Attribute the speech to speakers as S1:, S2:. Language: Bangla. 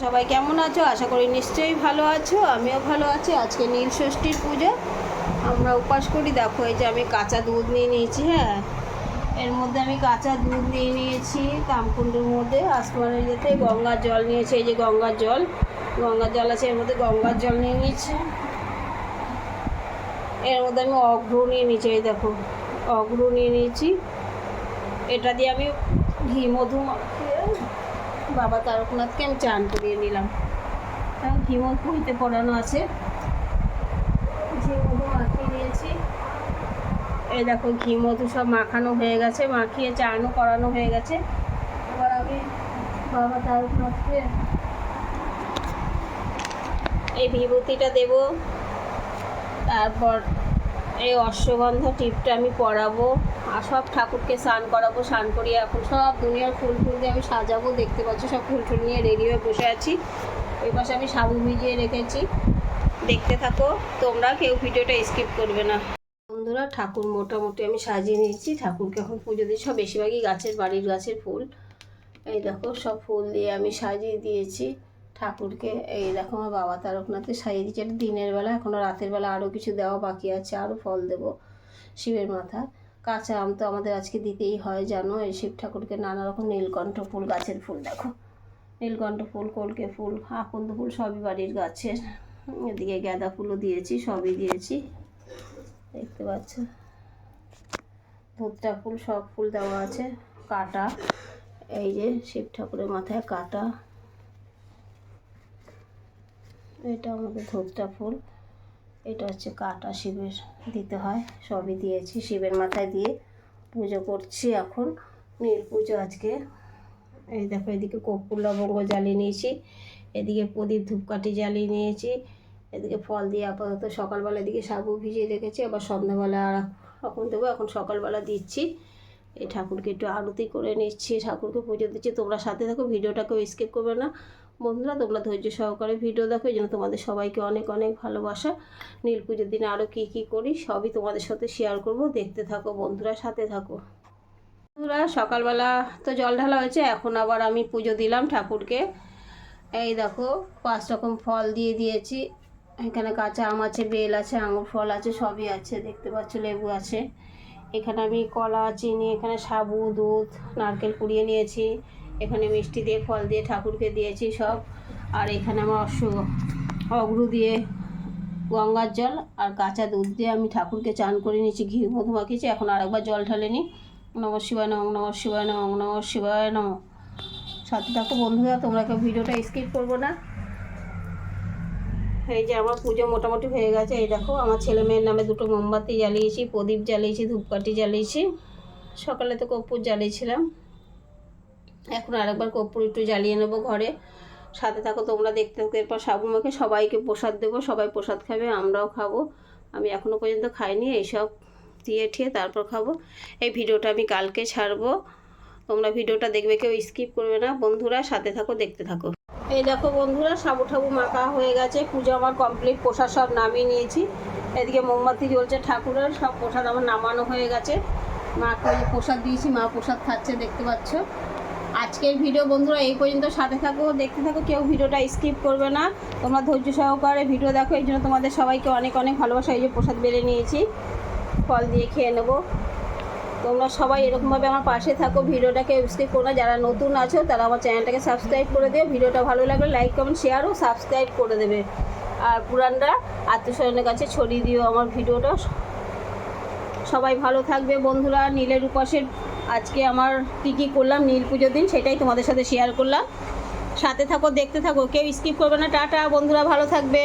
S1: সবাই কেমন আছো? আশা করি নিশ্চয়ই ভালো আছো। আমিও ভালো আছি। আজকে নীল ষষ্ঠীর পুজো। আমরা উপাস করি। দেখো, এই যে আমি কাঁচা দুধ নিয়ে নিয়েছি হ্যাঁ? এর মধ্যে আমি কাঁচা দুধ নিয়ে নিয়েছি কামকুণ্ডুর মধ্যে। আসমানের যেতে গঙ্গার জল নিয়েছি। এই যে গঙ্গার জল। গঙ্গার জল আছে, এর মধ্যে গঙ্গার জল নিয়ে নিয়েছি। এর মধ্যে আমি অগ্র নিয়ে নিয়েছি, এই দেখো। অগ্র নিয়ে নিয়েছি। এটা দিয়ে আমি ঘি, মধু মাখিয়ে বাবা তারকনাথকে আমি চান করিয়ে নিলাম। ঘি মধু হইতে পড়ানো আছে। মধু মাখিয়ে নিয়েছি। এই দেখো ঘি মধু সব মাখানো হয়ে গেছে, মাখিয়ে চানও করানো হয়ে গেছে। এবার আমি বাবা তারকনাথকে এই বিভূতিটা দেব। তারপর এই অশ্বগন্ধা টিপটা আমি পরাবো আর সব ঠাকুরকে স্নান করাবো, স্নান করিয়ে এখন সব দুনিয়ার ফুল ফুল দিয়ে আমি সাজাবো। দেখতে পাচ্ছ সব ফুল টুল নিয়ে রেডি হয়ে বসে আছি। ওই পাশে আমি সাবু ভিজিয়ে রেখেছি। দেখতে থাকো, তোমরা কেউ ভিডিওটা স্কিপ করবে না। বন্ধুরা, ঠাকুর মোটামুটি আমি সাজিয়ে নিয়েছি। ঠাকুরকে এখন পুজো দিই সব বেশিরভাগই গাছের বাড়ির গাছের ফুল। এই দেখো, সব ফুল দিয়ে আমি সাজিয়ে দিয়েছি। ঠাকুরকে, এই দেখো আমার বাবা তারকনাথকে সাজিয়ে দিয়েছে এটা দিনের বেলা এখনও রাতের বেলা আরও কিছু দেওয়া বাকি আছে আরও ফল দেব শিবের মাথা। কাঁচা আম তো আমাদের আজকে দিতেই হয়, জানো? এই শিব ঠাকুরকে নানা রকম নীলকণ্ঠ ফুল, গাছের ফুল, দেখো। নীলকণ্ঠ ফুল, কলকে ফুল, আকন্দ ফুল, সবই বাড়ির গাছের। এদিকে গাঁদা ফুলও দিয়েছি, সবই দিয়েছি। দেখতে পাচ্ছ? ধুতরা ফুল, সব ফুল দেওয়া আছে, কাটা। এই যে শিব ঠাকুরের মাথায় কাটা। এটা আমাদের ধূপটা ফুল। এটা হচ্ছে কাটা শিবের দিতে হয়, সবই দিয়েছি। শিবের মাথায় দিয়ে পুজো করছি এখন। নীল পুজো আজকে। এই দেখো, এদিকে কর্পূর লবঙ্গ জ্বালিয়ে নিয়েছি, এদিকে প্রদীপ ধূপকাঠি জ্বালিয়ে নিয়েছি, এদিকে ফল দিয়ে আপাতত সকালবেলা এদিকে সাবু ভিজিয়ে রেখেছি, আবার সন্ধ্যাবেলা আর এখন দেবো, এখন সকালবেলা দিচ্ছি। এই ঠাকুরকে একটু আরতি করে নিচ্ছি, ঠাকুরকে পুজো দিচ্ছি। তোমরা সাথে থাকো, ভিডিওটাকেও স্কিপ করবে না। বন্ধুরা, তোমরা ধৈর্য সহকারে ভিডিও দেখো। এই জন্য তোমাদের সবাইকে অনেক অনেক ভালোবাসা। নীল পুজোর দিনে আরও কী কী করি, সবই তোমাদের সাথে শেয়ার করব। দেখতে থাকো বন্ধুরা, সাথে থাকো। বন্ধুরা, সকালবেলা তো জল ঢালা হয়েছে, এখন আবার আমি পুজো দিলাম ঠাকুরকে। এই দেখো, পাঁচ রকম ফল দিয়ে দিয়েছি। এখানে কাঁচা আম আছে, বেল আছে, আঙুর ফল আছে, সবই আছে। দেখতে পাচ্ছ, লেবু আছে। এখানে আমি কলা, চিনি, এখানে সাবু, দুধ, নারকেল কুড়িয়ে নিয়েছি। এখানে মিষ্টি দিয়ে, ফল দিয়ে, ঠাকুরকে দিয়েছি সব। আর এখানে আমার অশ্ব, অগ্রু দিয়ে গঙ্গার জল আর কাঁচা দুধ দিয়ে আমি ঠাকুরকে চান করে নিয়েছি, ঘি মধু মাখিয়েছি এখন আরেকবার জল ঢালে নি নম শিবায় নম নম শিবায় নম নম শিবায় নম। সাথে থাকো বন্ধুরা, তোমরা কেউ ভিডিওটা স্কিপ করব না। এই যে আমার পুজো মোটামুটি হয়ে গেছে। এই দেখো, আমার ছেলে মেয়ের নামে দুটো মোমবাতি জ্বালিয়েছি, প্রদীপ জ্বালিয়েছি, ধূপকাঠি জ্বালিয়েছি। সকালে তো কর্পূর জ্বালিয়েছিলাম। এখন আরেকবার কর্পূর একটু জ্বালিয়ে নেব ঘরে। সাথে থাকো, তোমরা দেখতে থাকো। এরপর সাবু মাখে সবাইকে প্রসাদ দেবো, সবাই প্রসাদ খাবে, আমরাও খাব। আমি এখনও পর্যন্ত খাইনি, এইসব দিয়ে ঠিয়ে তারপর খাব। এই ভিডিওটা আমি কালকে ছাড়বো। তোমরা ভিডিওটা দেখবে, কেউ স্কিপ করবে না। বন্ধুরা, সাথে থাকো, দেখতে থাকো। এই দেখো বন্ধুরা, সাবু ঠাবু মাখা হয়ে গেছে। পুজো আমার কমপ্লিট প্রসাদ সব নামিয়ে নিয়েছি। এদিকে মোমবাতি জ্বলছে ঠাকুরের, সব প্রসাদ আমার নামানো হয়ে গেছে। মাকে প্রসাদ দিয়েছি, মা প্রসাদ খাচ্ছে, দেখতে পাচ্ছ? আজকের ভিডিও বন্ধুরা এই পর্যন্ত সাথে থাকো, দেখতে থাকো, কেউ ভিডিওটা স্কিপ করবে না। তোমরা ধৈর্য সহকারে ভিডিও দেখো, এই জন্য তোমাদের সবাইকে অনেক অনেক ভালোবাসা, এই যে প্রসাদ বেড়ে নিয়েছি। ফল দিয়ে খেয়ে নেব। তোমরা সবাই এরকমভাবে আমার পাশে থাকো ভিডিওটাকে স্কিপ করো না। যারা নতুন আছো, তারা আমার চ্যানেলটাকে সাবস্ক্রাইব করে দিও। ভিডিওটা ভালো লাগলে লাইক কমেন্ট শেয়ার ও সাবস্ক্রাইব করে দেবে। আর পুরানরা আত্মীয়স্বজনের কাছে ছড়িয়ে দিও আমার ভিডিওটা। সবাই ভালো থাকবে বন্ধুরা, নীলের উপাসের আজকে আমার কী কী করলাম, নীল পুজোর দিন সেটাই তোমাদের সাথে শেয়ার করলাম। সাথে থাকো, দেখতে থাকো, কেউ স্কিপ করবে না। টাটা বন্ধুরা, ভালো থাকবে।